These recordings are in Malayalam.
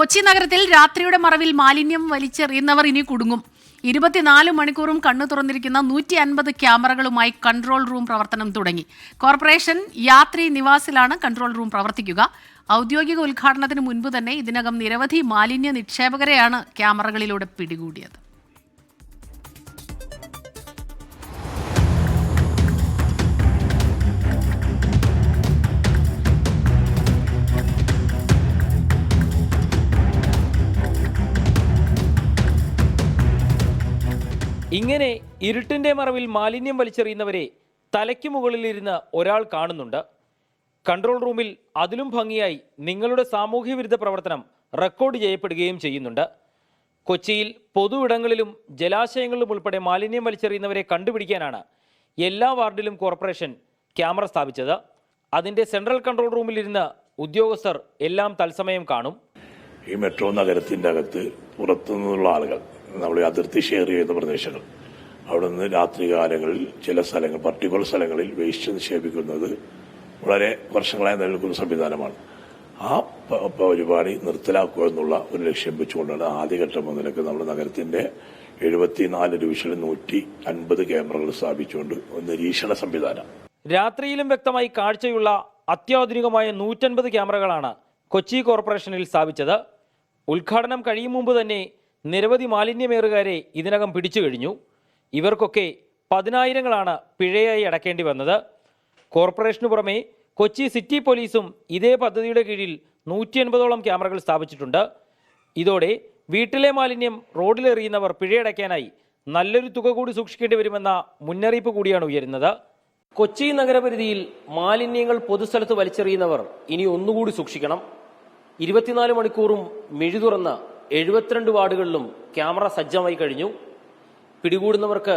കൊച്ചി നഗരത്തിൽ രാത്രിയുടെ മറവിൽ മാലിന്യം വലിച്ചെറിയുന്നവർ ഇനി കുടുങ്ങും. ഇരുപത്തിനാല് മണിക്കൂറും കണ്ണു തുറന്നിരിക്കുന്ന നൂറ്റി അൻപത് ക്യാമറകളുമായി കൺട്രോൾ റൂം പ്രവർത്തനം തുടങ്ങി. കോർപ്പറേഷൻ യാത്രി നിവാസിലാണ് കൺട്രോൾ റൂം പ്രവർത്തിക്കുക. ഔദ്യോഗിക ഉദ്ഘാടനത്തിന് മുൻപ് തന്നെ ഇതിനകം നിരവധി മാലിന്യ നിക്ഷേപകരെയാണ് ക്യാമറകളിലൂടെ പിടികൂടിയത്. ഇങ്ങനെ ഇരുട്ടിന്റെ മറവിൽ മാലിന്യം വലിച്ചെറിയുന്നവരെ തലയ്ക്ക് മുകളിലിരുന്ന് ഒരാൾ കാണുന്നുണ്ട്. കൺട്രോൾ റൂമിൽ അതിലും ഭംഗിയായി നിങ്ങളുടെ സാമൂഹ്യ വിരുദ്ധ പ്രവർത്തനം റെക്കോർഡ് ചെയ്യപ്പെടുകയും ചെയ്യുന്നുണ്ട്. കൊച്ചിയിൽ പൊതു ഇടങ്ങളിലും ജലാശയങ്ങളിലും ഉൾപ്പെടെ മാലിന്യം വലിച്ചെറിയുന്നവരെ കണ്ടുപിടിക്കാനാണ് എല്ലാ വാർഡിലും കോർപ്പറേഷൻ ക്യാമറ സ്ഥാപിച്ചത്. അതിന്റെ സെൻട്രൽ കൺട്രോൾ റൂമിലിരുന്ന് ഉദ്യോഗസ്ഥർ എല്ലാം തത്സമയം കാണും. ഈ മെട്രോ നഗരത്തിന്റെ അകത്ത് പുറത്തുനിന്നുള്ള ആളുകൾ നമ്മൾ അതിർത്തി ഷെയർ ചെയ്യുന്ന പ്രദേശങ്ങൾ. അവിടെ നിന്ന് രാത്രികാലങ്ങളിൽ ചില സ്ഥലങ്ങൾ പർട്ടിക്കുലർ സ്ഥലങ്ങളിൽ വേസ്റ്റ് നിക്ഷേപിക്കുന്നത് വളരെ വർഷങ്ങളായി നിലനിൽക്കുന്ന സംവിധാനമാണ്. ആ പരിപാടി നിർത്തലാക്കുക എന്നുള്ള ഒരു ലക്ഷ്യം വെച്ചുകൊണ്ടാണ് ആദ്യഘട്ടം മുതലൊക്കെ നമ്മുടെ നഗരത്തിന്റെ എഴുപത്തിനാല് ഡിവിഷനിൽ നൂറ്റി അൻപത് ക്യാമറകൾ സ്ഥാപിച്ചുകൊണ്ട് നിരീക്ഷണ സംവിധാനം. രാത്രിയിലും വ്യക്തമായി കാഴ്ചയുള്ള അത്യാധുനികമായ നൂറ്റൻപത് ക്യാമറകളാണ് കൊച്ചി കോർപ്പറേഷനിൽ സ്ഥാപിച്ചത്. ഉദ്ഘാടനം കഴിയും മുമ്പ് തന്നെ നിരവധി മാലിന്യമേറുകാരെ ഇതിനകം പിടിച്ചു കഴിഞ്ഞു. ഇവർക്കൊക്കെ പതിനായിരങ്ങളാണ് പിഴയായി അടക്കേണ്ടി വന്നത്. കോർപ്പറേഷനു പുറമെ കൊച്ചി സിറ്റി പോലീസും ഇതേ പദ്ധതിയുടെ കീഴിൽ നൂറ്റി എൺപതോളം ക്യാമറകൾ സ്ഥാപിച്ചിട്ടുണ്ട്. ഇതോടെ വീട്ടിലെ മാലിന്യം റോഡിലെറിയുന്നവർ പിഴയടയ്ക്കാനായി നല്ലൊരു തുക കൂടി സൂക്ഷിക്കേണ്ടി വരുമെന്ന മുന്നറിയിപ്പ് കൂടിയാണ് ഉയരുന്നത്. കൊച്ചി നഗരപരിധിയിൽ മാലിന്യങ്ങൾ പൊതുസ്ഥലത്ത് വലിച്ചെറിയുന്നവർ ഇനി ഒന്നുകൂടി സൂക്ഷിക്കണം. ഇരുപത്തിനാല് മണിക്കൂറും മിഴി തുറന്ന എഴുപത്തിരണ്ട് വാർഡുകളിലും ക്യാമറ സജ്ജമായി കഴിഞ്ഞു. പിടികൂടുന്നവർക്ക്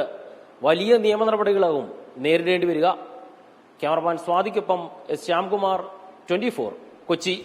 വലിയ നിയമ നടപടികളാകും നേരിടേണ്ടി വരിക. ക്യാമറമാൻ സ്വാതിക്കൊപ്പം എസ് ശ്യാംകുമാർ ട്വന്റി കൊച്ചി.